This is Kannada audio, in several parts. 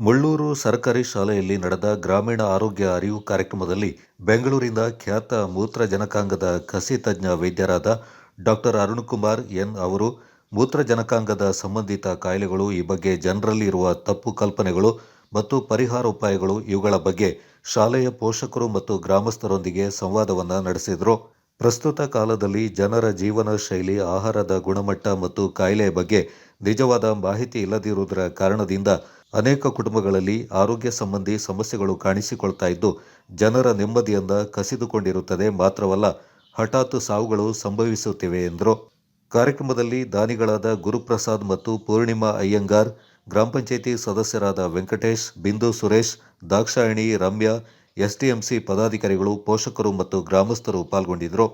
ಮುಳ್ಳೂರು ಸರ್ಕಾರಿ ಶಾಲೆಯಲ್ಲಿ ನಡೆದ ಗ್ರಾಮೀಣ ಆರೋಗ್ಯ ಅರಿವು ಕಾರ್ಯಕ್ರಮದಲ್ಲಿ ಬೆಂಗಳೂರಿನ ಖ್ಯಾತ ಮೂತ್ರಜನಕಾಂಗದ ಕಸಿ ತಜ್ಞ ವೈದ್ಯರಾದ ಡಾಕ್ಟರ್ ಅರುಣ್ ಕುಮಾರ್ ಎನ್ ಅವರು, ಮೂತ್ರಜನಕಾಂಗದ ಸಂಬಂಧಿತ ಕಾಯಿಲೆಗಳು ಈ ಬಗ್ಗೆ ಜನರಲ್ಲಿ ಇರುವ ತಪ್ಪು ಕಲ್ಪನೆಗಳು ಮತ್ತು ಪರಿಹಾರ ಉಪಾಯಗಳು ಇವುಗಳ ಬಗ್ಗೆ ಶಾಲೆಯ ಪೋಷಕರು ಮತ್ತು ಗ್ರಾಮಸ್ಥರೊಂದಿಗೆ ಸಂವಾದವನ್ನು ನಡೆಸಿದರು. ಪ್ರಸ್ತುತ ಕಾಲದಲ್ಲಿ ಜನರ ಜೀವನ ಶೈಲಿ, ಆಹಾರದ ಗುಣಮಟ್ಟ ಮತ್ತು ಕಾಯಿಲೆಯ ಬಗ್ಗೆ ನಿಜವಾದ ಮಾಹಿತಿ ಇಲ್ಲದಿರುವುದರ ಕಾರಣದಿಂದ ಅನೇಕ ಕುಟುಂಬಗಳಲ್ಲಿ ಆರೋಗ್ಯ ಸಂಬಂಧಿ ಸಮಸ್ಯೆಗಳು ಕಾಣಿಸಿಕೊಳ್ತಾ ಇದ್ದು ಜನರ ನೆಮ್ಮದಿಯಿಂದ ಕಸಿದುಕೊಂಡಿರುತ್ತದೆ ಮಾತ್ರವಲ್ಲ ಹಠಾತ್ ಸಾವುಗಳು ಸಂಭವಿಸುತ್ತಿವೆ ಎಂದರು. ಕಾರ್ಯಕ್ರಮದಲ್ಲಿ ದಾನಿಗಳಾದ ಗುರುಪ್ರಸಾದ್ ಮತ್ತು ಪೂರ್ಣಿಮಾ ಅಯ್ಯಂಗಾರ್, ಗ್ರಾಮ ಪಂಚಾಯಿತಿ ಸದಸ್ಯರಾದ ವೆಂಕಟೇಶ್, ಬಿಂದು ಸುರೇಶ್, ದಾಕ್ಷಾಯಣಿ ರಮ್ಯಾ, ಎಸ್ಡಿಎಂಸಿ ಪದಾಧಿಕಾರಿಗಳು, ಪೋಷಕರು ಮತ್ತು ಗ್ರಾಮಸ್ಥರು ಪಾಲ್ಗೊಂಡಿದ್ದರು.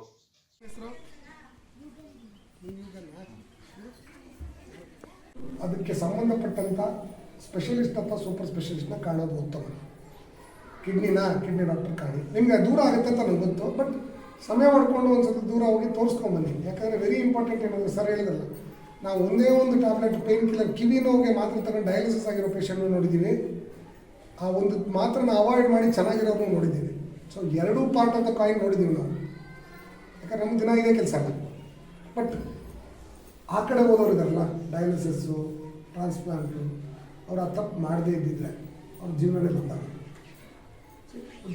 ಅದಕ್ಕೆ ಸಂಬಂಧಪಟ್ಟಂಥ ಸ್ಪೆಷಲಿಸ್ಟ್ ಅಥವಾ ಸೂಪರ್ ಸ್ಪೆಷಲಿಸ್ಟ್ನ ಕಾಣೋದು ಉತ್ತಮ. ಕಿಡ್ನಿನ ಕಿಡ್ನಿ ಡಾಕ್ಟರ್ ಕಾಣಿ. ನಿಮಗೆ ದೂರ ಆಗುತ್ತೆ ಅಂತ ನನಗೆ ಗೊತ್ತು ಬಟ್ ಸಮಯ ಮಾಡಿಕೊಂಡು ಒಂದು ಸ್ವಲ್ಪ ದೂರ ಹೋಗಿ ತೋರಿಸ್ಕೊಂಬನ್ನಿ ಯಾಕಂದರೆ ವೆರಿ ಇಂಪಾರ್ಟೆಂಟ್ ಏನಂದರೆ ಸರ್ ಹೇಳಿದ್ರಲ್ಲ, ನಾವು ಒಂದೇ ಒಂದು ಟ್ಯಾಬ್ಲೆಟ್ ಪೇನ್ ಕಿಲ್ಲರ್ ಕಿವಿ ನೋವಿಗೆ ಮಾತ್ರ ತಗೊಂಡು ಡಯಾಲಿಸಿಸ್ ಆಗಿರೋ ಪೇಷಂಟ್ನ ನೋಡಿದ್ದೀವಿ ಆ ಒಂದು ಮಾತ್ರನ ಅವಾಯ್ಡ್ ಮಾಡಿ ಚೆನ್ನಾಗಿರೋದು ನೋಡಿದ್ದೀವಿ ಸೊ ಎರಡೂ ಪಾರ್ಟ್ ಆಫ್ ದ ಕಾಯಿನ್ ನೋಡಿದ್ದೀವಿ ನಾವು. ಯಾಕಂದ್ರೆ ನಮ್ಮ ದಿನ ಇದೇ ಕೆಲಸ ಬಟ್ ಆ ಕಡೆ ಹೋದವ್ರು ಇದಾರಲ್ಲ ಡಯಾಲಿಸಿಸ್ಸು ಟ್ರಾನ್ಸ್ಪ್ಲಾಂಟು ಅವ್ರು ಆ ತಪ್ಪು ಮಾಡದೇ ಇದ್ದಿದ್ರೆ ಅವ್ರ ಜೀವನವೇ ಬಂದಾಗ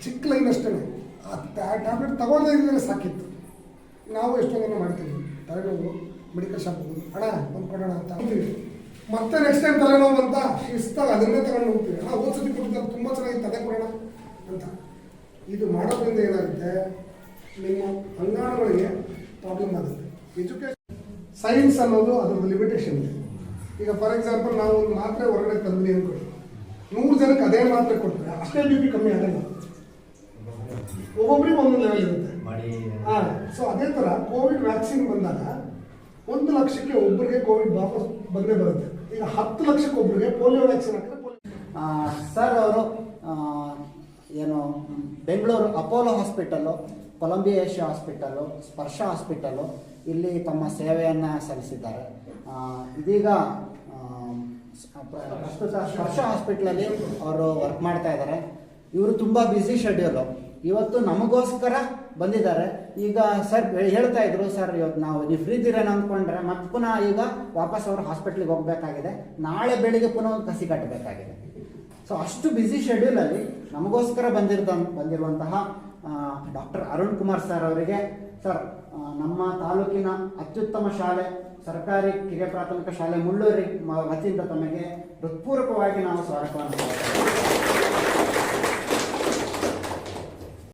ಚಿಕ್ಕ ಲೈನ್ ಅಷ್ಟೇ ಆ ಟ್ಯಾಬ್ಲೆಟ್ ತಗೊಳ್ಳದೇ ಇದ್ದರೆ ಸಾಕಿತ್ತು. ನಾವು ಎಷ್ಟೊಂದನ್ನು ಮಾಡ್ತೀವಿ. ತಲೆನೋವು ಮೆಡಿಕಲ್ ಶಾಪ್ ಹೋಗೋದು. ಅಣ್ಣ ಒಂದು ಕೊಡೋಣ ಅಂತ ಅಂತೀವಿ ಮತ್ತೆ ನೆಕ್ಸ್ಟ್ ಟೈಮ್ ತಲೆನೋವು ಅಂತ ಇಷ್ಟ ಅದನ್ನೇ ತಗೊಂಡು ಹೋಗ್ತೀವಿ. ಹಣ ಓದ್ಸತಿ ಸತಿ ಕೊಟ್ಟಿದ್ದಾಗ ತುಂಬ ಚೆನ್ನಾಗಿತ್ತು. ತಲೆ ಕೊಡೋಣ ಅಂತ. ಇದು ಮಾಡೋದ್ರಿಂದ ಏನಾಗುತ್ತೆ? ನಿಮ್ಮ ಅಂಗಾಣಗಳಿಗೆ ಪ್ರಾಬ್ಲಮ್ ಆಗುತ್ತೆ. ಎಜುಕೇಶನ್ ಸೈನ್ಸ್ ಅನ್ನೋದು ಅದರದ್ದು ಲಿಮಿಟೇಷನ್ ಇದೆ. ಈಗ ಫಾರ್ ಎಕ್ಸಾಂಪಲ್ ನಾವು ಒಂದು ಮಾತ್ರೆ ಹೊರಗಡೆ ತಂದ್ವಿ ಅಂದ್ಕೊಳ್ಳಿ ನೂರು ಜನಕ್ಕೆ ಅದೇ ಮಾತ್ರೆ ಕೊಟ್ಟರೆ ಅಷ್ಟೇ ಬಿ ಪಿ ಕಮ್ಮಿ ಆಗಲ್ಲ. ಒಬ್ಬೊಬ್ಬರಿಗೆ ಒಂದೊಂದು ಲೆವೆಲ್ ಇರುತ್ತೆ. ಹಾಂ ಸೊ ಅದೇ ಥರ ಕೋವಿಡ್ ವ್ಯಾಕ್ಸಿನ್ ಬಂದಾಗ ಒಂದು ಲಕ್ಷಕ್ಕೆ ಒಬ್ಬರಿಗೆ ಕೋವಿಡ್ ವಾಪಸ್ ಬಂದೇ ಬರುತ್ತೆ. ಈಗ ಹತ್ತು ಲಕ್ಷಕ್ಕೆ ಒಬ್ಬರಿಗೆ ಪೋಲಿಯೋ ವ್ಯಾಕ್ಸಿನ್ ಹಾಕಿದ್ರೆ ಪೋಲಿಯೋ ಸರ್ ಅವರು ಏನು Bengaluru Apollo hospital Columbia Asia hospital Sparsh hospital ಇಲ್ಲಿ ತಮ್ಮ ಸೇವೆಯನ್ನು ಸಲ್ಲಿಸಿದ್ದಾರೆ. ಇದೀಗ ಪ್ರಸ್ತುತ ಸ್ಪರ್ಶ ಹಾಸ್ಪಿಟ್ಲಲ್ಲಿ ಅವರು ವರ್ಕ್ ಮಾಡ್ತಾ ಇದ್ದಾರೆ. ಇವರು ತುಂಬ ಬ್ಯುಸಿ ಶೆಡ್ಯೂಲು ಇವತ್ತು ನಮಗೋಸ್ಕರ ಬಂದಿದ್ದಾರೆ. ಈಗ ಸರ್ ಹೇಳ್ತಾ ಇದ್ರು, ಸರ್ ಇವತ್ತು ನಾವು, ನೀವು ಫ್ರೀ ಇದ್ದೀರೇನೋ ಅಂದ್ಕೊಂಡ್ರೆ ಮತ್ತೆ ಪುನಃ ಈಗ ವಾಪಸ್ ಅವರು ಹಾಸ್ಪಿಟ್ಲಿಗೆ ಹೋಗಬೇಕಾಗಿದೆ. ನಾಳೆ ಬೆಳಿಗ್ಗೆ ಪುನಃ ಕಸಿ ಕಟ್ಟಬೇಕಾಗಿದೆ ಸೊ ಅಷ್ಟು ಬ್ಯುಸಿ ಶೆಡ್ಯೂಲಲ್ಲಿ ನಮಗೋಸ್ಕರ ಬಂದಿರ್ತ ಬಂದಿರುವಂತಹ ಡಾಕ್ಟರ್ ಅರುಣ್ ಕುಮಾರ್ ಸರ್ ಅವರಿಗೆ, ಸರ್ ನಮ್ಮ ತಾಲೂಕಿನ ಅತ್ಯುತ್ತಮ ಶಾಲೆ, ಸರ್ಕಾರಿ ಕಿರಿಯ ಪ್ರಾಥಮಿಕ ಶಾಲೆ ಮುಳ್ಳೂರಿ ವತಿಯಿಂದ ತಮಗೆ ಹೃತ್ಪೂರ್ವಕವಾಗಿ ನಾವು ಸ್ವಾಗತವನ್ನು